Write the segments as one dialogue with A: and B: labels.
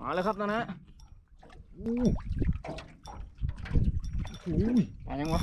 A: มาแล้วครับนะนะอู้หูยมายังวะ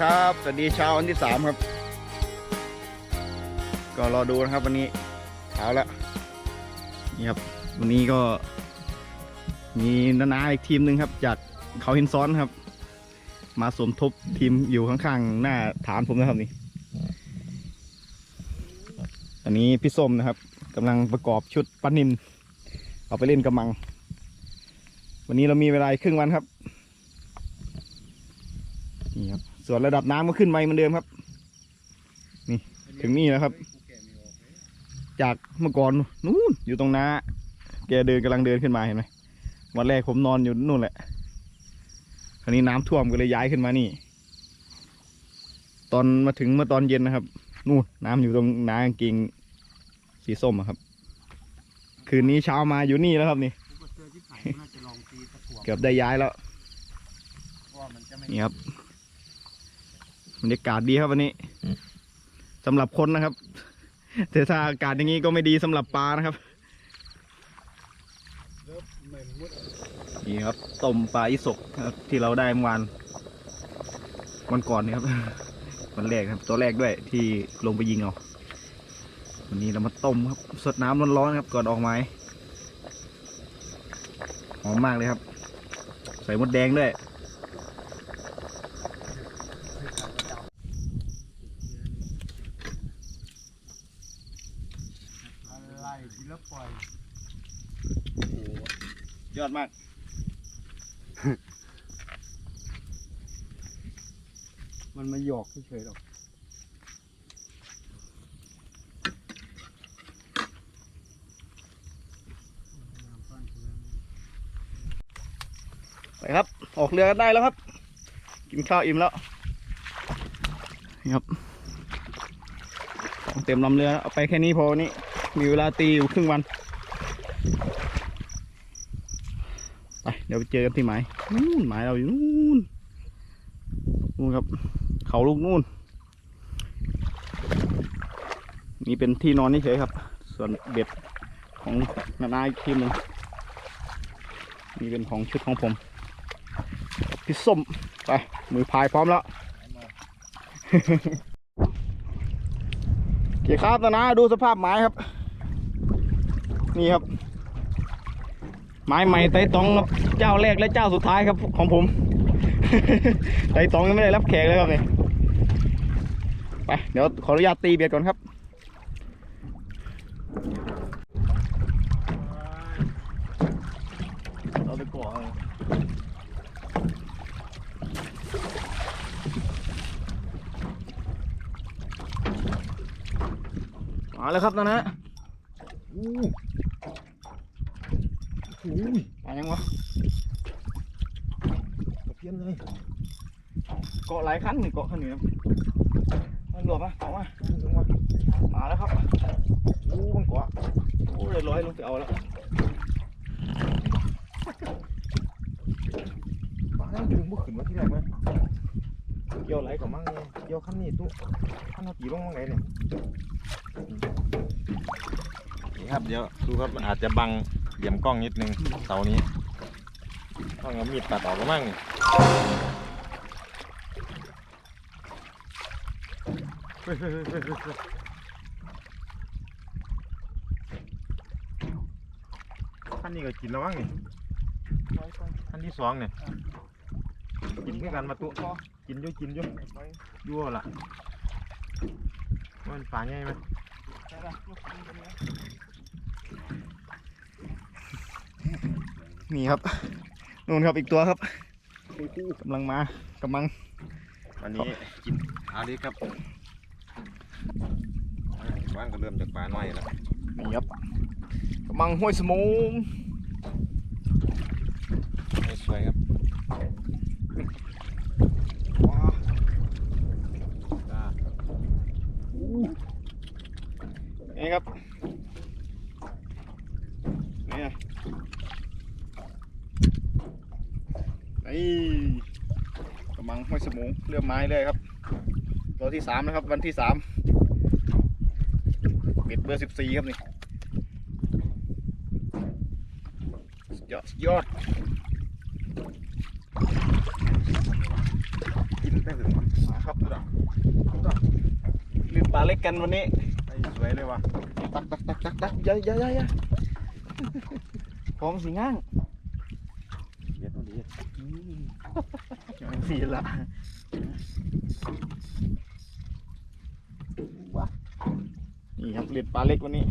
A: ครับ สวัสดีเช้าวันที่สามครับ ก็รอดูนะครับวันนี้เช้าแล้วนี่ครับวันนี้ก็มีนานาอีกทีมหนึ่งครับ จากเขาหินซ้อนครับ มาสมทบทีมอยู่ข้างๆ หน้าฐานผมนะครับนี่อันนี้พี่ส้มนะครับกำลังประกอบชุดปั้นนินเอาไปเล่นกำมัง วันนี้เรามีเวลาครึ่งวันครับ นี่ครับ ส่วนระดับน้ำก็ขึ้นมาเหมือนเดิมครับ นี่ถึงนี่แล้วครับ จากเมื่อก่อนนู้นอยู่ตรงน้าแกเดินกำลังเดินขึ้นมาเห็นไหมวันแรกผมนอนอยู่นู่นแหละ คราวนี้น้ำท่วมก็เลยย้ายขึ้นมานี่ ตอนมาถึงเมื่อตอนเย็นนะครับ นู่นน้ำอยู่ตรงน้ากางเกงสีส้มอะครับ คืนนี้เช้ามาอยู่นี่แล้วครับนี่
B: กูก็เจอที่ไผ่น่าจะลองตีตะกั่ว
A: เกือบได้ย้ายแล้ว
B: เพราะว่ามันจะไม่
A: นี่ครับ บรรยากาศดีครับวันนี้สำหรับคนนะครับ แต่ถ้าอากาศอย่างนี้ก็ไม่ดีสำหรับปลานะครับ
B: ไม่มุด
A: นี่ครับต้มปลาอิสกครับ ที่เราได้เมื่อวานวันก่อนนี่ครับวันแรกครับ ตัวแรกด้วยที่ลงไปยิงเอาวันนี้เรามาต้มครับสดน้ำร้อนๆครับก่อนออกไม้หอมมากเลยครับ ใส่มดแดงด้วย
B: อะไรทีละปล่อย
A: ยอดมาก
B: มันมาหย อกเฉยๆหรอก
A: ไปครับ ออกเรือกันได้แล้วครับ กินข้าวอิ่มแล้วนี่ครับของเต็มลำเรือเอาไปแค่นี้พอวันนี้มีเวลาตีอยู่ครึ่งวันไปเดี๋ยวไปเจอกันที่หมายนู่นหมายเราอยู่นู่นนู่นครับ เขาลูกนู่น นี่เป็นที่นอนเฉยครับ ส่วนเบ็ดของนานาอีกทีมหนึ่งนี่เป็นของชุดของผมพี่ส้มไปมือพายพร้อมแล้วโอเคครับนะนะดูสภาพไม้ครับ นี่ครับ ไม้ใหม่ไต่ตองครับเจ้าแรกและเจ้าสุดท้ายครับของผมไต่ตองยังไม่ได้รับแขกเลยครับเนี่ย ไป เดี๋ยวขออนุญาตตีเบียดก่อนครับ เราไปก่อเอามาแล้วครับนะนะอู้หูยมายังวะ
B: ตะเพียนเลย
A: เกาะหลายคันหนึ่งเกาะคันหนึ่งครับมัน หลวมปะเอามา
B: ถึงว่า
A: มาแล้วครับ
B: อู้มันกาะ
A: โอ้เรียบร้อยลงไปเอาแล้ว
B: ปลาแล้วดึงบุขึ้นมาที่ไหนมั้ย
A: เกี่ยวไหลกั
B: บมั่งเนี่ยเกี่ยวขั้นนี้ตุ๊ขั้นเอาตีลงมั่งไหนเนี่ย
C: นี่ครับเดี๋ยวดูครับมันอาจจะบังเหลี่ยมกล้องนิดนึงเสานี้ต้องเอามีดตัดออกก็มั่งนี่
B: เฮ้ยเฮ้ยเฮ้ยเฮ้ยเฮ้ยขั้นนี้ก็กินแล้วมั้งนี่ขั้นที่สองเนี่ยกินเพื่อกันมาตุ๊กินอยู่กินอยู่ยั่วละมันปลาใหญ่ไหม
A: นี่ครับนู่นครับอีกตัวครับกำลังมากำลัง
C: วันนี้กินอาลิครับ ว่างก็เริ่มจากปลาน้อยแล้ว
A: นี่ครับกำลังห้วยสมง
C: สวยครับ
A: ว้า
C: จ้า
A: นี่ครับนี่นะนี่กำลังห้วยสมงเรือไม้เลยครับตัวที่สามนะครับ วันที่สาม เบ็ดเบอร์สิบสี่ครับนี่สุดยอดสุดยอด
C: กินได้ถึงวะ
A: มาครับลืมปลาเล็กกันวันนี้
C: ไอ้สวยเลยวะ
A: ตักตักตักตักตักอย่าอย่าอย่าอย่าพร้อมสีง่าง
C: เย็ดดี
A: อย่างสีละว้า นี่ครับเลือดปลาเล็กวันนี้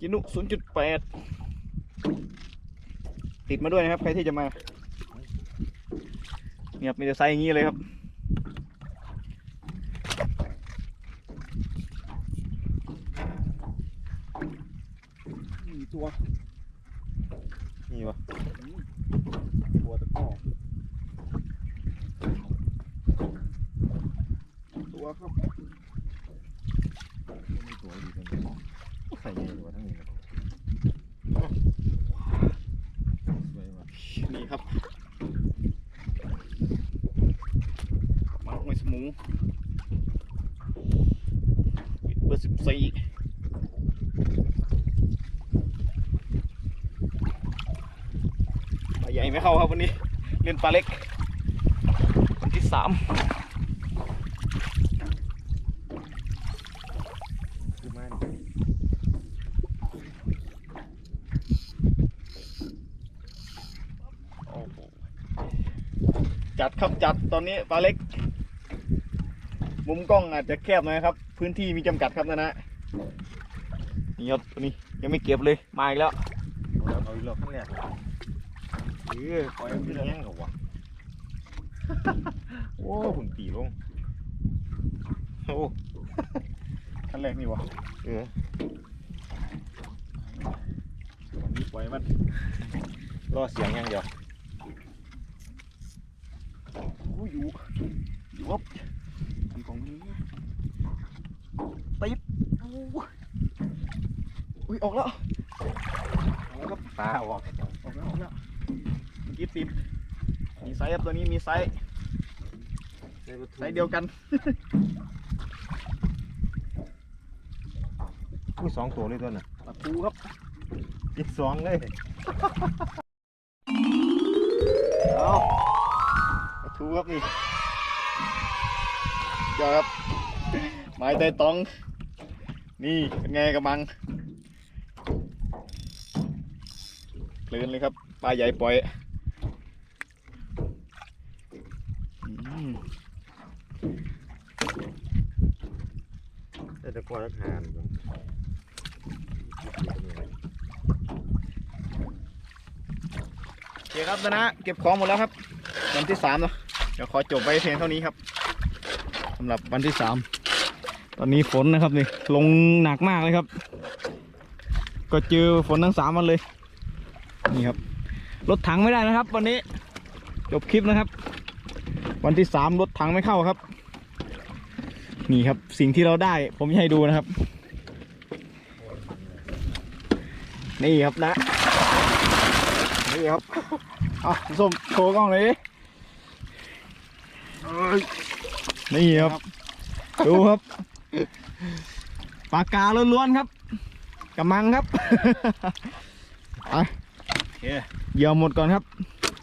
A: กินุศูนย์จุดแปดติดมาด้วยนะครับ ใครที่จะมาเนี่ยบมีแต่ไซส์อย่างนี้เลยครับ นี่ตัว
C: นี่วะ
A: ตัวตะก้อตัวครับ
C: มีตัวดีจังใส่ใหญ่กว่าทั้งนี้เลยสวยวะ
A: นี่ครับมา หมูเบอร์สิบสี่ปลาใหญ่ไม่เข้าครับวันนี้เล่นปลาเล็กวันที่สามจัดครับจัดตอนนี้ปลาเล็ก มุมกล้องอาจจะแคบหน่อยครับ พื้นที่มีจำกัดครับนะนะนี่ครับตัวนี้ยังไม่เก็บเลยมาอีกแล้ว
C: เอาเอาอีกรอบขั้นแรกเลย
A: เออปล่อยมันไป
C: พี่
A: เลย
C: แห้งกับวะโอ้หุ่นตีลงโอ้
A: ขั้นแรกนี่วะ
C: เออ
A: วันนี้ปล่อยมัน
C: รอเสียงอย่างเดียว
A: อู้อยู่อยู่ครับทำ ของนี้ติดอู้อุ้ยออกแล้วออกแล้วครับ
C: ปลาออก
A: ออกแล้วออกแล้วเมื่อกี้ติดมีไซส์ครับตัวนี้มีไซส์ไซส์เดียวกัน
C: มีสองตัวเลยตัวน่ะ
A: ปลาทูครับ
C: อีกสองเลย
A: เอาปลาทูครับนี่ เจ้าครับ ไม้ไตตอง นี่เป็นไงกระมังคลื่นเลยครับ ปลาใหญ่ปล่อยอืม
C: แต่ตะกอนรักหานก่อน
A: โอเคครับนะนะ เก็บของหมดแล้วครับวันที่สามเนาะเดี๋ยวขอจบไปเพียงเท่านี้ครับ สำหรับวันที่สามตอนนี้ฝนนะครับนี่ลงหนักมากเลยครับ ก็เจอฝนทั้งสามวันเลยนี่ครับรถถังไม่ได้นะครับ วันนี้จบคลิปนะครับ วันที่สามรถถังไม่เข้าครับ นี่ครับสิ่งที่เราได้ผมจะให้ดูนะครับ นี่ครับนะนี่ครับ เอาพี่ส้มโชว์กล้องเลยดิ นี่ครับ ดูครับปากกาล้วนๆครับกำมังครับไปเหยี่ยวหมดก่อนครับ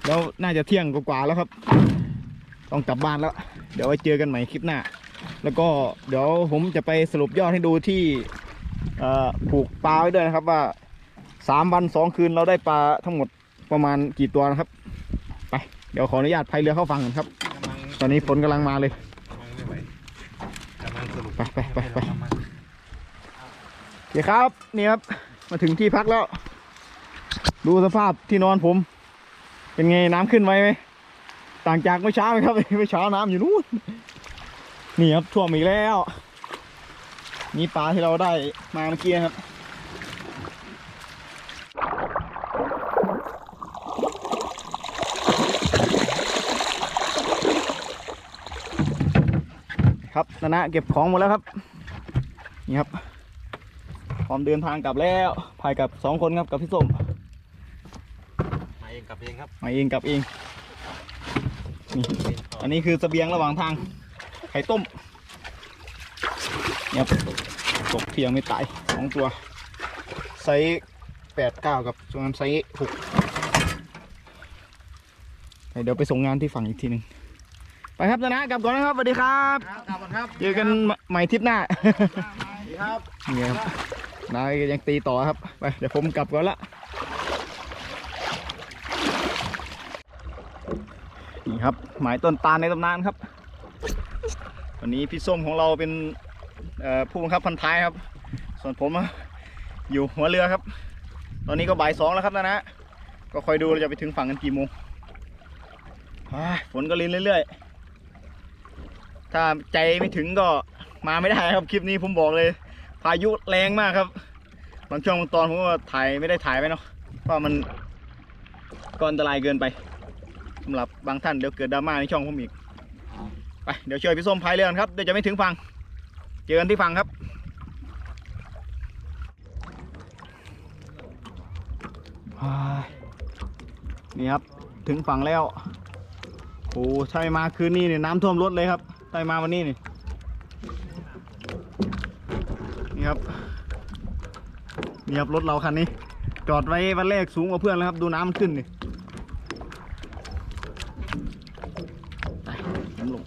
A: เดี๋ยวน่าจะเที่ยงกว่าๆแล้วครับ ต้องกลับบ้านแล้ว เดี๋ยวไว้เจอกันใหม่คลิปหน้า แล้วก็เดี๋ยวผมจะไปสรุปยอดให้ดูที่เอ่อผูกปลาไว้ด้วยนะครับว่าสามวันสองคืนเราได้ปลาทั้งหมดประมาณกี่ตัวนะครับ ไป เดี๋ยวขออนุญาตพายเรือเข้าฝั่งก่อนครับ
C: กำลัง
A: ตอนนี้ฝนกำลังมาเลย
C: กำลังไม่ไหวกำลังสรุป
A: ไปไปไปไปโอเคครับ นี่ครับ มาถึงที่พักแล้ว ดูสภาพที่นอนผม เป็นไงน้ำขึ้นไหมไหมต่างจากเมื่อเช้าไหมครับเมื่อเช้าน้ำอยู่นู้นนี่ครับท่วมอีกแล้ว นี่ปลาที่เราได้มาเมื่อกี้ครับ ครับนานะเก็บของหมดแล้วครับ นี่ครับ พร้อมเดินทางกลับแล้วพายกับสองคนครับกับพี่ส้ม
C: มาเองกลับเองครับ
A: มาเองกลับเองนี่อันนี้คือเสบียงระหว่างทาง ไข่ต้มเนี่ยครับตกเพียงไม่ตายสองตัวไซส์แปดเก้ากับส่วนไซส์หกเดี๋ยวไปส่งงานที่ฝั่งอีกทีหนึ่ง ไปครับนะนะกลับก่อนนะครับสวัสดีครับ
B: ครับกลับมาครับ
A: เจอกันใหม่ทริปหน้า
B: ดีครับ
A: นี่ครับนายยังตีต่อครับไปเดี๋ยวผมกลับก่อนละนี่ครับหมายต้นตาลในตำนานครับ วันนี้พี่ส้มของเราเป็นเอ่อผู้บังคับพันท้ายครับ ส่วนผมอะอยู่หัวเรือครับ ตอนนี้ก็บ่ายสองแล้วครับนะนะก็คอยดูเราจะไปถึงฝั่งกันกี่โมงอ้ายฝนก็ลินเรื่อยๆ ถ้าใจไม่ถึงก็มาไม่ได้ครับคลิปนี้ผมบอกเลย พายุแรงมากครับบางช่วงบางตอนผมก็ถ่ายไม่ได้ถ่ายไว้เนาะเพราะมันก็อันตรายเกินไปสำหรับบางท่านเดี๋ยวเกิดดราม่าในช่องผมอีกไปเดี๋ยวช่วยพี่ส้มพายเรือครับเดี๋ยวจะไม่ถึงฝั่งเจอกันที่ฝั่งครับนี่ครับถึงฝั่งแล้วโอ้ใช่มาคืนนี้เนี่ยน้ำท่วมรถเลยครับ ใช่มาวันนี้นี่นี่ครับนี่ครับรถเราคันนี้ จอดไว้วันแรกสูงกว่าเพื่อนแล้วครับ ดูน้ำมันขึ้นนี่ไปน้ำลง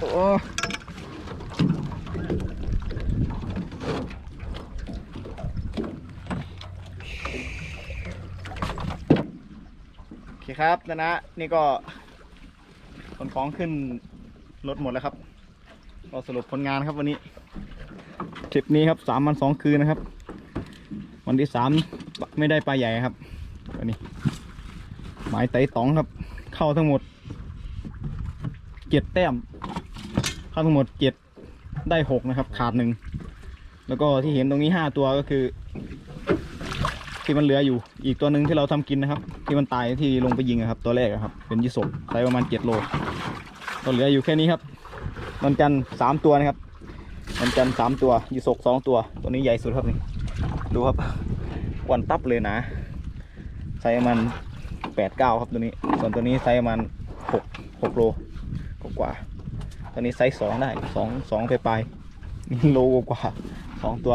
A: โอ้โอเคครับนะนะนี่ก็ ขนของขึ้นรถหมดแล้วครับก็สรุปผลงานครับวันนี้ทริปนี้ครับสามวันสองคืนนะครับ วันที่สามไม่ได้ปลาใหญ่ครับวันนี้หมายไต่ตองครับ เข้าทั้งหมดเจ็ดแต้ม เข้าทั้งหมดเจ็ดได้หกนะครับ ขาดหนึ่งแล้วก็ที่เห็นตรงนี้ห้าตัวก็คือ ที่มันเหลืออยู่ อีกตัวหนึ่งที่เราทำกินนะครับ ที่มันตายที่ลงไปยิงอะครับ ตัวแรกครับ เป็นยี่สกไซส์ประมาณเจ็ดโลก็เหลืออยู่แค่นี้ครับวันจันทร์สามตัวนะครับวันจันทร์สามตัวยีสกสองตัว ตัวนี้ใหญ่สุดครับนี่ดูครับอ้วันตับเลยนะไซส์ประมันแปดเก้าครับตัวนี้ ส่วนตัวนี้ไซส์ประมันหกหกโลกว่าตัวนี้ไซส์สองได้สองสองไปปลายนี่โลกว่าสองตัว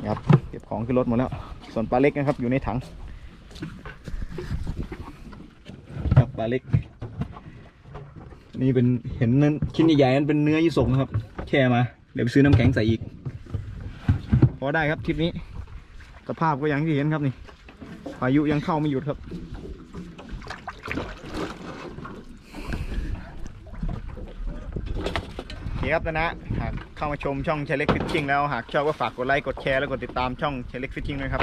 A: นะครับเก็บของขึ้นรถหมดแล้ว ส่วนปลาเล็กนะครับอยู่ในถังครับปลาเล็ก นี่เป็นเห็นนั้นชิ้นใหญ่ๆนั้นเป็นเนื้อยี่สกนะครับ แช่มา เดี๋ยวไปซื้อน้ำแข็งใส่อีก พอได้ครับทริปนี้ สภาพก็อย่างที่เห็นครับนี่พายุยังเข้าไม่หยุดครับโอเคครับนะนะหากเข้ามาชมช่องเชลเล็กฟิชชิงแล้ว หากชอบก็ฝากกดไลค์ กดแชร์ แล้วกดติดตามช่องเชลเล็กฟิชชิงนะครับ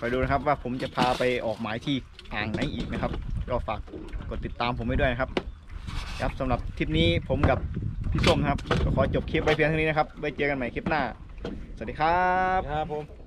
A: คอยดูนะครับว่าผมจะพาไปออกหมายที่อ่างไหนอีกนะครับ ก็ฝากกดติดตามผมไว้ด้วยนะครับ ครับสำหรับทริปนี้ผมกับพี่ส้มนะครับก็ขอจบคลิปไว้เพียงเท่านี้นะครับไว้เจอกันใหม่คลิปหน้า สวัสดีครับ
C: ครับผม